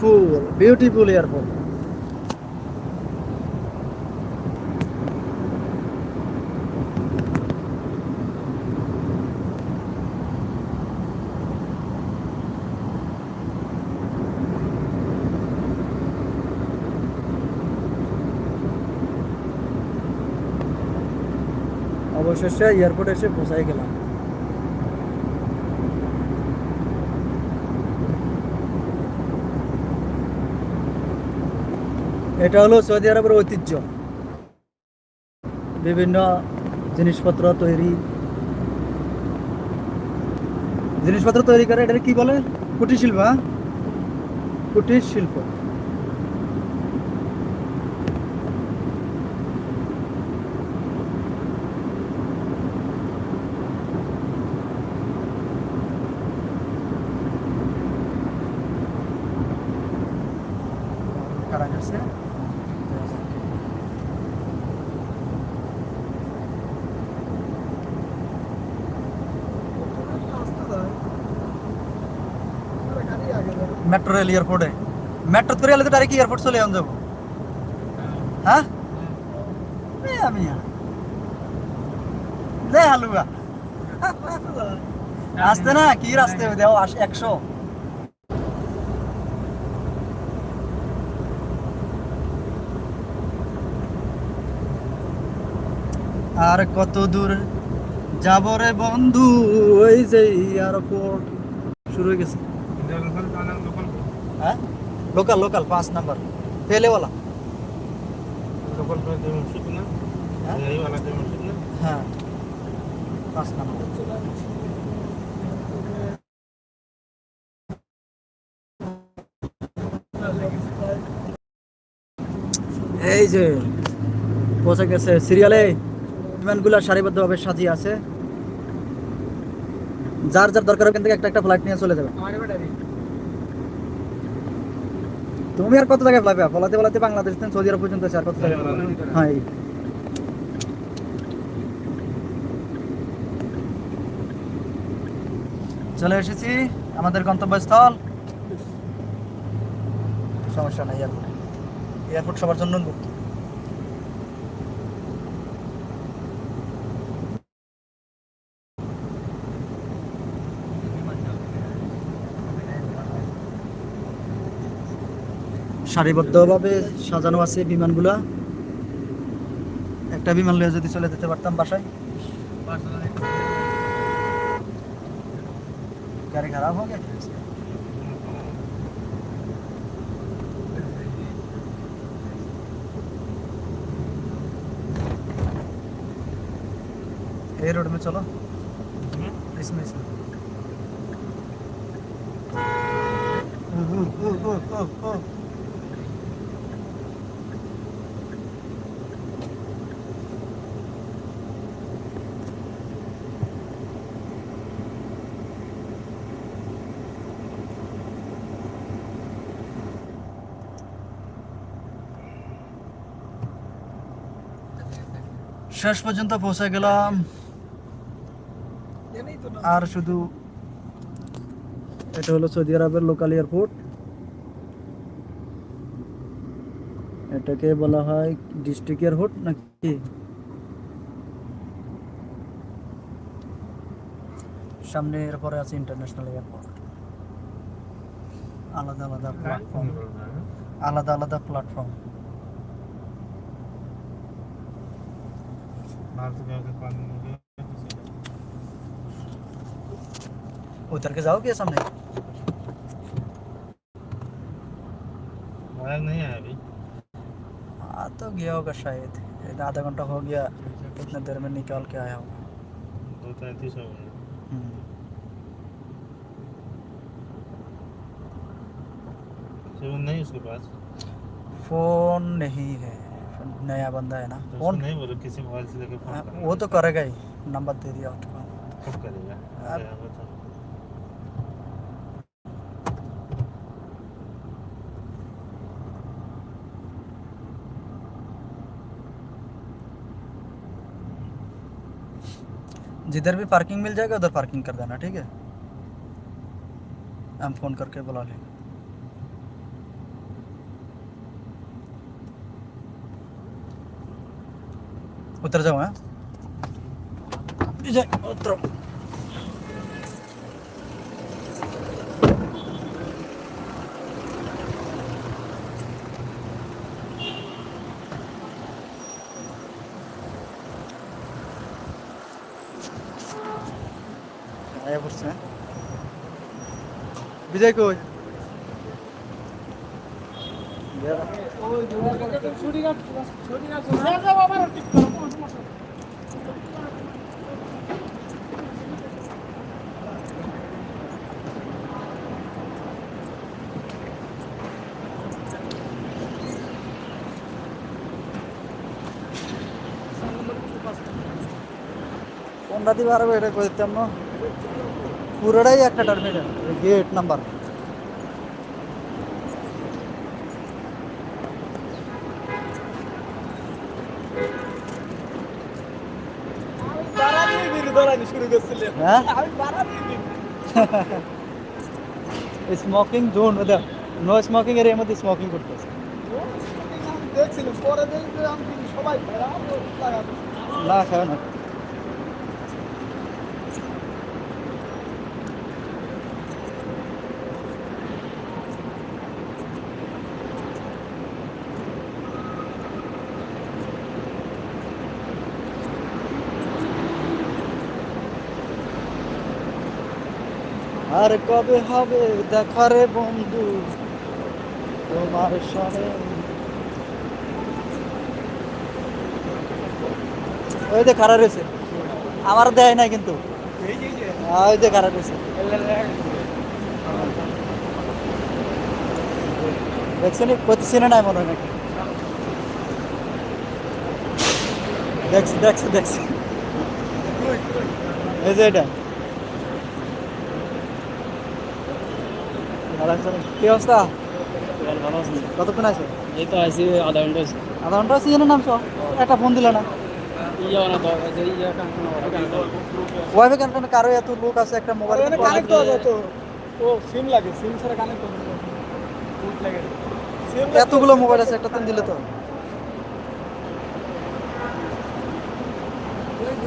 ফুল beautiful airport অবশেষে এয়ারপোর্টে এসে পৌঁছাই গেলাম। এটা হলো সৌদি আরবের ঐতিহ্য। বিভিন্ন জিনিসপত্র তৈরি। জিনিসপত্র তৈরি করে এটা কি বলে? কুটির শিল্প হ্যাঁ? কুটির শিল্প। গেছে মেট্রো রেল এয়ারপোর্টে। মেট্রো তো রেলে তো ডাইরেক্ট এয়ারপোর্ট চলে যাব হ্যাঁ? আমি আসতে না, কি রাস্তে দেও একশো। আর কত দূর যাব রে বন্ধু? ওই যে এয়ারপোর্ট শুরু হয়ে গেছে। হ্যাঁ? লোকাল লোকাল পাঁচ নাম্বার পেলেওয়ালা হ্যাঁ? পাঁচ নাম্বার এই যে পৌঁছে গেছে সিরিয়ালে। বিমানগুলো সারিবদ্ধভাবে সাজিয়ে আছে। যার যার দরকার ওখান থেকে একটা একটা ফ্লাইট নিয়ে চলে যাবে। তুমি আর কত জায়গায় ফ্লাইবে ফলাতে ফলাতে বাংলাদেশ থেকে সৌদি আরব পর্যন্ত আছে, আর কত জায়গায় হ্যাঁ চলে এসেছি আমাদের গন্তব্যস্থল। সমস্যা নাই এয়ারপোর্ট এয়ারপোর্ট সবার জন্য মুক্ত সারিবদ্ধভাবে সাজানো আছে বিমানগুলা একটা বিমান লিয়ে যদি চলে যেতে পারতাম বাসায় গাড়ি খারাপ হয়ে গেছে ये रोड में चलो इसमें इसमें ओ, ओ, ओ, ओ, ओ, শেষ পর্যন্ত পৌঁছে গেলাম। আর শুধু এটা হলো সৌদি আরবের লোকাল এয়ারপোর্ট এটাকে বলা হয় ডিস্ট্রিক্ট এয়ারপোর্ট নাকি? সামনে এরপরে আছে ইন্টারন্যাশনাল এয়ারপোর্ট আলাদা আলাদা প্ল্যাটফর্ম আলাদা আলাদা প্ল্যাটফর্ম उतर के जाओगे सामने? नहीं आया अभी। आ तो गया होगा शायद। आधा घंटा हो गया कितने देर में निकाल के आया होगा। दो तैंतीस हो हम्म। नहीं उसके पास? फ़ोन नहीं है। नया बंदा है ना। तो फ़ोन नहीं बोलो किसी मोबाइल से लेके हाँ, फ़ोन वो तो करेगा ही। नंबर दे दिया उसको। कब करेगा। जिधर भी पार्किंग मिल जाएगा उधर पार्किंग कर देना ठीक है? हम फ़ोन करके बुला लेंगे। উত্তর আয়া পড়ছে হ্যাঁ? বিজয় কই কোনটা দিবে আরও এটা করে দিতাম না পুরোটাই একটা টার্মিনাল গেট নাম্বার হ্যাঁ স্মোকিং জোন ওদের নো স্মোকিং এর মধ্যে স্মোকিং করতেছে না খাবে না। আর কবে হবে, দেখা রে বন্ধু, তোমার সনে ওই যে খারাপ রয়েছে। আমার দেয় না কিন্তু। ওই যে খারাপ রয়েছে। দেখছেন করতেছি না নাই মনে হয় নাকি? দেখছি দেখছি দেখছি। এই যে এটা ভালো আছে না? কি অবস্থা? ভালো আছি। কতক্ষণ আছে? এই তো আছি আধা ঘণ্টা আছে আধা ঘণ্টা আছে যেন নামছো একটা ফোন দিল না। ওয়াইফে কেন কেন কারও এত লোক আছে একটা মোবাইল কানেক্ট হওয়া যায় তো। ও সিম লাগে সিম ছাড়া কানেক্ট করতে লাগে। এতগুলো মোবাইল আছে একটা দিলে তো।